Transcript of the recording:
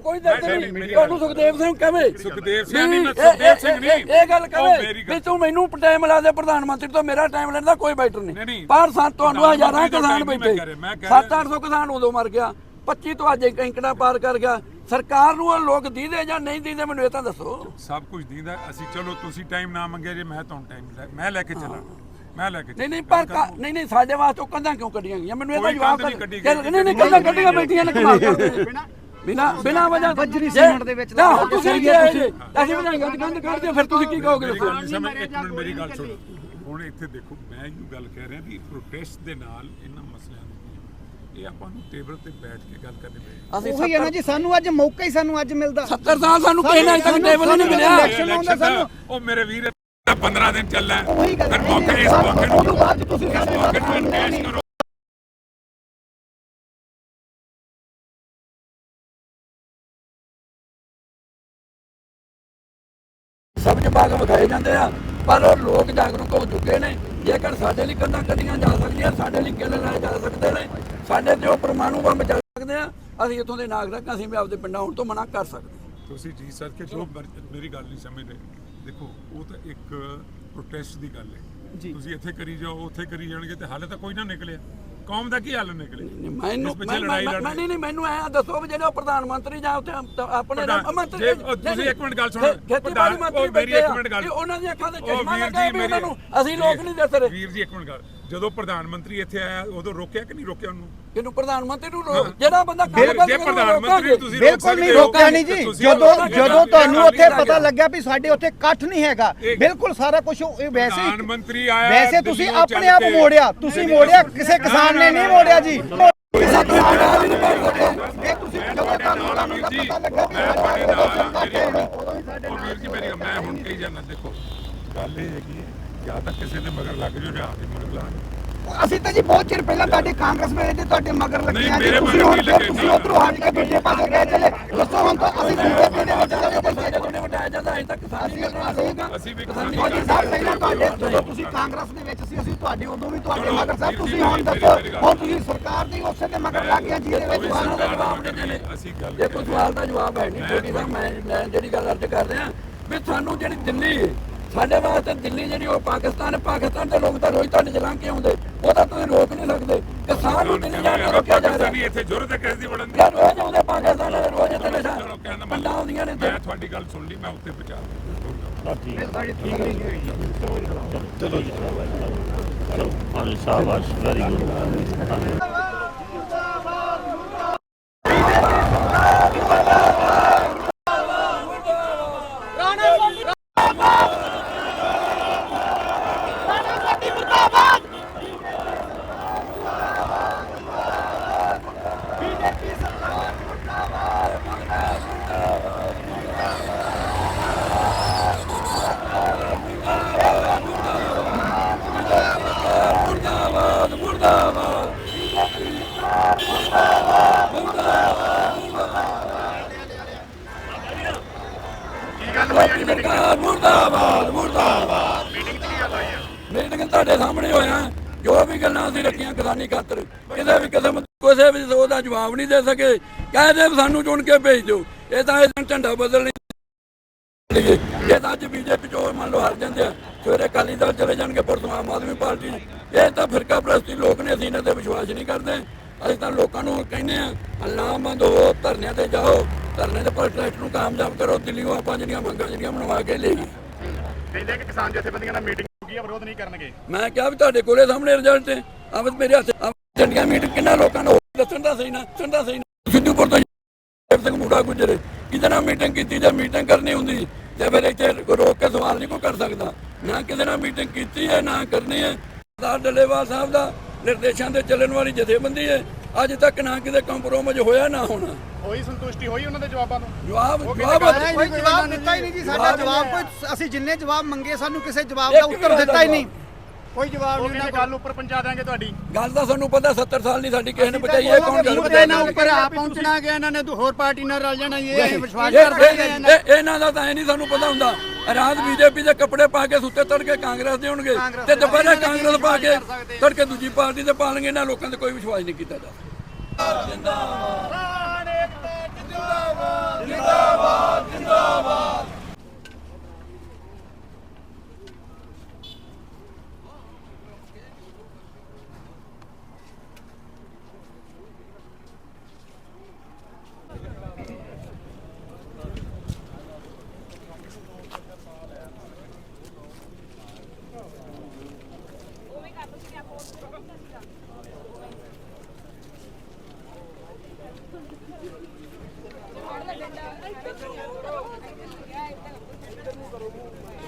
ਕੋਈ ਦੱਸ ਨਹੀਂ ਤੁਹਾਨੂੰ ਸੁਖਦੇਵ ਸਿੰਘ ਕਹੇ ਸੁਖਦੇਵ ਸਿੰਘ ਨਹੀਂ, ਮੈਂ ਸੁਖਦੇਵ ਸਿੰਘ ਨਹੀਂ। ਇਹ ਗੱਲ ਕਹੇ ਵੀ ਤੂੰ ਮੈਨੂੰ ਟਾਈਮ ਲਾ ਦੇ ਪ੍ਰਧਾਨ ਮੰਤਰੀ ਤੋਂ ਮੇਰਾ ਟਾਈਮ ਲੈਣ ਦਾ ਕੋਈ ਬੈਟਰ ਨਹੀਂ। ਪਰ ਸੱਤ ਤੁਹਾਨੂੰ ਹਜ਼ਾਰਾਂ ਕਿਸਾਨ ਬੈਠੇ ਮੈਂ ਕਹਿ ਰਿਹਾ, ਮੈਂ ਕਹਿ ਰਿਹਾ- 7-800 ਕਿਸਾਨ ਉਦੋਂ ਮਰ ਗਿਆ 25 ਤੋਂ ਅੱਜ ਕੈਂਕੜਾ ਪਾਰ ਕਰ ਗਿਆ। ਸਰਕਾਰ ਨੂੰ ਉਹ ਲੋਕ ਦੀਦੇ ਜਾਂ ਨਹੀਂ ਦੀਦੇ ਮੈਨੂੰ ਇਹ ਤਾਂ ਦੱਸੋ। ਸਭ ਕੁਝ ਦੀਦਾ ਅਸੀਂ ਚਲੋ ਤੁਸੀਂ ਟਾਈਮ ਨਾ ਮੰਗਿਆ ਜੇ ਮੈਂ ਤੁਹਾਨੂੰ ਟਾਈਮ ਮੈਂ ਲੈ ਕੇ ਚੱਲਾਂ। ਮੈਂ ਲੈ ਕੇ ਨਹੀਂ ਨਹੀਂ। ਪਰ ਨਹੀਂ ਨਹੀਂ ਸਾਡੇ ਵਾਸਤੇ ਕੰਧਾਂ ਕਿਉਂ ਕੱਢੀਆਂ ਗਈਆਂ? ਮੈਨੂੰ ਇਹ ਤਾਂ ਕੋਈ ਜਵਾਬ। ਨਹੀਂ ਨਹੀਂ ਕੰਧਾਂ ਕੱਢੀਆਂ ਬੈਠੀਆਂ ਨੇ ਕਮਾਲ ਕਰਦੇ ਬਿਨਾ ਬਿਨਾ ਵਜ੍ਹਾ ਬੱਜਰੀ ਸੀਮੈਂਟ ਦੇ ਵਿੱਚ ਨਾ, ਲਾ ਤੁਸੀਂ ਕੇ ਹੈ ਜੀ। ਅਸੀਂ ਵਧਾਈਆਂ ਕੰਧ ਕੱਢਦੇ ਫਿਰ ਤੁਸੀਂ ਕੀ ਕਹੋਗੇ? ਸਮਝ ਇੱਕ ਮਿੰਟ ਮੇਰੀ ਗੱਲ ਸੁਣੋ। ਹੁਣ ਇੱਥੇ ਦੇਖੋ ਮੈਂ ਇਹ ਗੱਲ ਕਹਿ ਰਿਹਾ ਵੀ ਪ੍ਰੋਟੈਸਟ ਦੇ ਨਾਲ ਇਹਨਾਂ ਮਸਲਿਆਂ ਨੂੰ ਇਹ ਆਪਾਂ ਨੂੰ ਟੇਬਲ ਤੇ ਬੈਠ ਕੇ ਗੱਲ ਕਰਨੀ ਪਏਗੀ। ਅਸੀਂ ਉਹੀ ਹੈ ਨਾ ਜੀ ਸਾਨੂੰ ਅੱਜ ਮੌਕਾ ਹੀ ਸਾਨੂੰ ਅੱਜ ਮਿਲਦਾ। 70 ਸਾਲ ਸਾਨੂੰ ਕਿਸੇ ਨੇ ਅਜੇ ਤੱਕ ਟੇਬਲ ਨਹੀਂ ਮਿਲਿਆ। election ਆਉਂਦਾ ਸਾਨੂੰ। ਉਹ ਮੇਰੇ ਵੀਰ 15 ਦਿਨ ਚੱਲਣਾ ਹੈ। ਫਿਰ। ਮੌਕੇ ਇਸ ਮੌਕੇ ਨੂੰ ਅੱਜ ਤੁਸੀਂ ਸਾਡੇ ਨਾਲ ਮੌਕੇ ਨੂੰ engage ਕਰੋ। ਭਾਗ ਵਿਖਾਏ ਜਾਂਦੇ ਆ। ਪਰ ਲੋਕ ਜਾਗਰੂਕ ਹੋ ਚੁੱਕੇ ਨੇ। ਜੇਕਰ ਸਾਡੇ ਲਈ ਕੰਧਾਂ ਕੱਢੀਆਂ ਜਾ ਸਕਦੀਆਂ ਸਾਡੇ ਲਈ ਕਿਲੇ ਲਾਏ ਜਾ ਸਕਦੇ ਨੇ। ਸਾਡੇ ਤੇ ਉਹ ਪਰਮਾਣੂ ਬੰਬ ਚੱਲ ਸਕਦੇ ਆ ਅਸੀਂ ਇੱਥੋਂ ਦੇ ਨਾਗਰਿਕ ਅਸੀਂ ਵੀ ਆਪਦੇ ਪਿੰਡਾਂ ਹੁਣ ਤੋਂ ਮਨਾ ਕਰ ਸਕਦੇ। ਤੁਸੀਂ ਜੀ ਸਰ ਕਿ ਜੋ ਮਰ- ਮੇਰੀ ਗੱਲ ਨਹੀਂ ਸਮਝਦੇ। ਦੇਖੋ ਉਹ ਤਾਂ ਇੱਕ ਪ੍ਰੋਟੈਸਟ ਦੀ ਗੱਲ ਹੈ। ਤੁਸੀਂ ਇੱਥੇ ਕਰੀ ਜਾਓ ਉੱਥੇ ਕਰੀ ਜਾਣਗੇ ਤੇ ਹਾਲੇ ਤਾਂ ਕੋਈ ਨਾ ਨਿਕਲਿਆ। ਕੌਮ ਦਾ ਕੀ ਹੱਲ ਨਿਕਲੇ? ਮੈਨੂੰ ਮੈਂ- ਨਹੀਂ ਨਹੀਂ ਮੈਨੂੰ ਐ ਦੱਸੋ ਵੀ ਜਿਹੜੇ ਪ੍ਰਧਾਨ ਮੰਤਰੀ ਜਾਂ ਉੱਥੇ ਆਪਣੇ ਮੰਤਰੀ ਤੁਸੀਂ ਇੱਕ ਮਿੰਟ ਗੱਲ ਸੁਣੋ। ਖੇਤੀਬਾੜੀ ਮੰਤਰੀ ਮੇਰੀ ਬੈਠੇ ਇੱਕ ਮਿੰਟ ਗੱਲ। ਉਹਨਾਂ ਦੀਆਂ ਅੱਖਾਂ ਤੇ ਚਸ਼ਮਾ ਲੱਗਾ ਵੀ ਉਹਨਾਂ ਨੂੰ ਅਸੀਂ ਲੋਕ ਨਹੀਂ ਦੱਸ ਰਹੇ। ਵੀਰ ਜੀ ਇੱਕ ਮਿੰਟ ਗੱਲ। ਜਦੋਂ ਪ੍ਰਧਾਨ ਮੰਤਰੀ ਇੱਥੇ ਆਇਆ ਉਦੋਂ ਰੋਕਿਆ ਕਿ ਨਹੀਂ ਰੋਕਿਆ ਉਹਨੂੰ? ਇਹਨੂੰ ਪ੍ਰਧਾਨ ਮੰਤਰੀ ਨੂੰ ਰੋਕ- ਜਿਹੜਾ ਬੰਦਾ ਕੰਮ ਕਰਦਾ ਜੇ ਪ੍ਰਧਾਨ ਮੰਤਰੀ। ਤੁਸੀਂ ਰੋਕ ਬਿਲਕੁਲ ਨਹੀਂ ਸਕਦੇ ਹੋ, ਰੋਕਿਆ ਨਹੀਂ ਜੀ ਤੁਸੀਂ ਜਦੋਂ ਜਦੋਂ ਤੁਹਾਨੂੰ ਉੱਥੇ ਲੱਗ ਪਤਾ ਗਿਆ। ਲੱਗਿਆ ਵੀ ਸਾਡੇ ਉੱਥੇ ਇਕੱਠ ਨਹੀਂ ਹੈਗਾ ਇਹ- ਬਿਲਕੁਲ ਸਾਰਾ ਕੁਝ ਵੈਸੇ ਪ੍ਰਧਾਨ ਹੀ ਮੰਤਰੀ ਆਇਆ ਵੈਸੇ ਤੁਸੀਂ ਆਪਣੇ ਆਪ ਮੋੜਿਆ ਤੁਸੀਂ ਮੋੜਿਆ ਕਿਸੇ ਕਿਸਾਨ ਨੇ ਨਹੀਂ ਮੋੜਿਆ ਜੀ ਉਹ ਵੀਰ ਜੀ ਮੇਰੀ ਮੈਂ ਹੁਣ ਕਹੀ ਜਾਂਦਾ ਦੇਖੋ ਗੱਲ ਇਹ ਹੈਗੀ ਹੈ, ਜਾਂ ਤਾਂ ਕਿਸੇ ਦੇ ਮਗਰ ਲੱਗ ਜਾਓ ਜਾਂ ਆਪਦੇ ਮਗਰ ਲੱਗ ਅਸੀਂ ਤਾਂ ਜੀ ਬਹੁਤ ਚਿਰ ਪਹਿਲਾਂ ਤੁਹਾਡੇ ਕਾਂਗਰਸ ਵੇਲੇ ਤੇ ਤੁਹਾਡੇ ਮਗਰ ਲੱਗੇ ਆ ਜੀ। ਮੇਰੇ ਤੁਸੀਂ ਹੁਣ ਲੱਗੇ। ਤੁਸੀਂ ਉਧਰੋਂ ਹਟ ਕੇ ਦੂਜੇ ਪਾਸੇ ਗਏ ਚਲੇ। ਦੱਸੋ ਹੁਣ ਤਾਂ ਅਸੀਂ ਬੀਜੇਪੀ ਦੇ ਵਿੱਚ ਲੱਗੇ ਤੇ ਸਾਡੇ ਉਹਨੇ ਵਟਾਇਆ ਜਾਂਦਾ ਅਜੇ ਤੱਕ ਕਰਨਾ ਅਸੀਂ ਵੀ ਮੋਦੀ ਸਾਹਿਬ ਪਹਿਲਾਂ ਤੁਹਾਡੇ ਜਦੋਂ ਤੁਸੀਂ ਕਾਂਗਰਸ ਦੇ ਵਿੱਚ ਸੀ ਅਸੀਂ ਤੁਹਾਡੇ ਉਦੋਂ ਵੀ ਤੁਹਾਡੇ ਮਗਰ ਸਾਹਿਬ ਤੁਸੀਂ ਹੁਣ ਦੱਸੋ ਹੁਣ ਤੁਸੀਂ ਸਰਕਾਰ ਦੀ ਉਸੇ ਦੇ ਮਗਰ ਲੱਗ ਗਏ ਜਿਹਦੇ ਵਿੱਚ ਜਵਾਬ ਦੇਣੇ। ਅਸੀਂ ਗੱਲ ਇਹ ਕੋਈ ਸਵਾਲ ਦਾ ਜਵਾਬ ਹੈ ਨਹੀਂ ਮੈਂ ਜਿਹੜੀ ਗੱਲ ਅਰਜ਼ ਕਰ ਰਿਹਾ ਵੀ ਸਾਨੂੰ ਜਿਹੜੀ ਦਿੱਲੀ ਸਾਡੇ ਵਾਸਤੇ ਦਿੱਲੀ ਜਿਹੜੀ ਉਹ ਪਾਕਿਸਤਾਨ ਹੈ ਪਾਕਿਸਤਾਨ ਦੇ ਲੋਕ ਤਾਂ ਰੋਜ਼ ਤੁਹਾਡੇ ਚਲਾਂ ਕੇ ਆਉਂਦੇ ਉਹ ਤਾਂ ਤੁਸੀਂ ਰੋਕ ਨਹੀਂ ਸਕਦੇ। ਕਿਸਾਨ ਨੂੰ ਦਿੱਲੀ ਜਾਣ ਤੋਂ ਰੋਕਿਆ ਜਾ ਰਿਹਾ। ਪਾਕਿਸਤਾਨੀ ਇੱਥੇ ਜ਼ਰੂਰਤ ਹੈ ਕਿਸ ਦੀ ਵੜਨ ਦੀ। ਰੋਜ਼ ਆਉਂਦੇ ਪਾਕਿਸਤਾਨ ਦੇ ਰੋਜ਼ ਇੱਥੇ ਨਸ਼ਾ ਚਲੋ ਪੰਡਾਂ ਆਉਂਦੀਆਂ ਨੇ ਮੈਂ ਤੁਹਾਡੀ ਗੱਲ ਸੁਣ ਲਈ ਮੈਂ ਉੱਤੇ ਪਹੁੰਚਾ on Savas, very good. ਮੁਰਦਾਬਾਦ ਮੁਰਦਾਬਾਦ। ਮੁਰਦਾਬਾਦ ਮੀਟਿੰਗ ਤੁਹਾਡੇ ਸਾਹਮਣੇ ਹੋਇਆ ਜੋ ਵੀ ਗੱਲਾਂ ਅਸੀਂ ਰੱਖੀਆਂ, ਕਿਸਾਨੀ ਖਾਤਰ, ਕਿਸੇ ਵੀ ਕਿਸਮ, ਕਿਸੇ ਵੀ ਉਹਦਾ ਜਵਾਬ ਨਹੀਂ ਦੇ ਸਕੇ। ਕਹਿੰਦੇ ਸਾਨੂੰ ਚੁਣ ਕੇ ਭੇਜ ਦਿਓ। ਇਹ ਤਾਂ ਇਹ ਝੰਡਾ ਬਦਲਣੀ ਇਹ ਤਾਂ ਅੱਜ ਬੀਜੇਪੀ ਚੋਂ ਮੰਨ ਲਓ ਹਾਰ ਜਾਂਦੇ ਆ। ਸਵੇਰੇ ਅਕਾਲੀ ਦਲ ਚਲੇ ਜਾਣਗੇ ਪਰਸੋਂ ਆਮ ਆਦਮੀ ਪਾਰਟੀ ਇਹ ਤਾਂ ਫਿਰਕਾ ਪ੍ਰਸਤੀ ਲੋਕ ਨੇ, ਅਸੀਂ ਇਹਨਾਂ ਤੇ ਵਿਸ਼ਵਾਸ ਨਹੀਂ ਕਰਦੇ। ਅਸੀਂ ਤਾਂ ਲੋਕਾਂ ਨੂੰ ਕਹਿੰਦੇ ਆ ਅੱਲਾ ਬੰਦ ਹੋ, ਧਰਨਿਆਂ ਤੇ ਜਾਓ। ਧਰਨੇ ਤੇ ਪ੍ਰੋਟੈਸਟ ਨੂੰ ਕਾਮਯਾਬ ਕਰੋ ਦਿੱਲੀੋਂ ਆਪਾਂ ਜਿਹੜੀਆਂ ਮੰਗਾਂ ਜਿਹੜੀਆਂ ਬਣਵਾ ਕੇ ਲਈ ਕਹਿੰਦੇ ਕਿ ਕਿਸਾਨ ਜਥੇਬੰਦੀਆਂ ਨਾਲ ਮੀਟਿੰਗ ਹੋ ਗਈ ਹੈ ਵਿਰੋਧ ਨਹੀਂ ਕਰਨਗੇ। ਮੈਂ ਕਿਹਾ ਵੀ ਤੁਹਾਡੇ ਕੋਲੇ ਸਾਹਮਣੇ ਰਿਜ਼ਲਟ ਹੈ। ਆਵਤ ਮੇਰੇ ਹੱਥ ਚੰਡੀਆਂ ਮੀਟ ਕਿੰਨਾ ਲੋਕਾਂ ਨੂੰ ਦੱਸਣ ਦਾ ਸਹੀ ਨਾ ਦੱਸਣ ਦਾ ਸਹੀ ਨਾ। ਸਿੱਧੂਪੁਰ ਤੋਂ ਜਗਦੇਵ ਸਿੰਘ ਮੂੜਾ ਗੁਜਰੇ। ਕਿਤੇ ਨਾਲ ਮੀਟਿੰਗ ਕੀਤੀ ਜਾਂ ਮੀਟਿੰਗ ਕਰਨੀ ਹੁੰਦੀ ਤੇ ਫਿਰ ਇੱਥੇ ਕੋਈ ਰੋਕ ਕੇ ਸਵਾਲ ਨਹੀਂ ਕੋਈ ਕਰ ਸਕਦਾ। ਨਾ ਕਿਸੇ ਨਾਲ ਮੀਟਿੰਗ ਕੀਤੀ ਹੈ ਨਾ ਕਰਨੀ ਹੈ। ਸਰਦਾਰ ਡੱਲੇਵਾਲ ਸਾਹਿਬ ਦਾ ਨਿਰਦੇਸ਼ਾਂ ਤੇ ਚੱਲਣ ਵਾਲੀ ਜਥੇਬੰਦੀ ਹੈ। ਅੱਜ ਤੱਕ ਨਾ ਕਿਤੇ ਕੰਪਰੋਮਾਈਜ਼ ਹੋਇਆ ਨਾ ਹੋਣਾ। ਹੋਈ ਸੰਤੁਸ਼ਟੀ ਹੋਈ ਉਹਨਾਂ ਦੇ ਜਵਾਬਾਂ ਤੋਂ ਜਵਾਬ ਜਵਾਬ ਕੋਈ ਜਵਾਬ ਦਿੱਤਾ ਹੀ ਨਹੀਂ ਜੀ ਸਾਡਾ ਜਵਾਬ ਕੋਈ ਅਸੀਂ ਜਿੰਨੇ ਜਵਾਬ ਮੰਗੇ ਸਾਨੂੰ ਕਿਸੇ ਜਵਾਬ ਦਾ ਉੱਤਰ ਦਿੱਤਾ ਹੀ ਨਹੀਂ। ਕੋਈ ਜਵਾਬ ਨਹੀਂ ਕਹਿੰਦੇ ਗੱਲ ਉੱਪਰ ਪਹੁੰਚਾ ਦਿਆਂਗੇ ਤੁਹਾਡੀ। ਗੱਲ ਤਾਂ ਸਾਨੂੰ ਪਤਾ 70 ਸਾਲ ਨਹੀਂ ਸਾਡੀ ਕਿਸੇ ਨੇ ਬਚਾਈ ਇਹ ਕੌਣ ਗੱਲ ਨਾਲ ਬਚਾਈ ਉੱਪਰ ਆ ਪਹੁੰਚਣਾ ਗਿਆ ਇਹਨਾਂ ਨੇ ਹੋਰ ਪਾਰਟੀ ਨਾਲ ਰਲ ਜਾਣਾ ਇਹ ਅਸੀਂ ਵਿਸ਼ਵਾਸ ਇਹ- ਕਰਦੇ ਇਹ- ਹਾਂ ਇਹ- ਇਹਨਾਂ ਦਾ ਤਾਂ ਐ ਨਹੀਂ ਸਾਨੂੰ ਪਤਾ ਹੁੰਦਾ। ਰਾਤ ਬੀਜੇਪੀ ਦੇ ਕੱਪੜੇ ਪਾ ਕੇ ਸੁੱਤੇ ਤੜਕੇ ਕਾਂਗਰਸ ਦੇ ਹੋਣਗੇ ਤੇ ਦੁਪਹਿਰੇ ਕਾਂਗਰਸ ਪਾ ਕੇ ਤੜਕੇ ਦੂਜੀ ਪਾਰਟੀ ਦੇ ਪਾ ਪਾਲਣਗੇ ਇਹਨਾਂ ਲੋਕਾਂ ਤੇ ਕੋਈ ਵਿਸ਼ਵਾਸ ਨਹੀਂ ਕੀਤਾ ਜਾ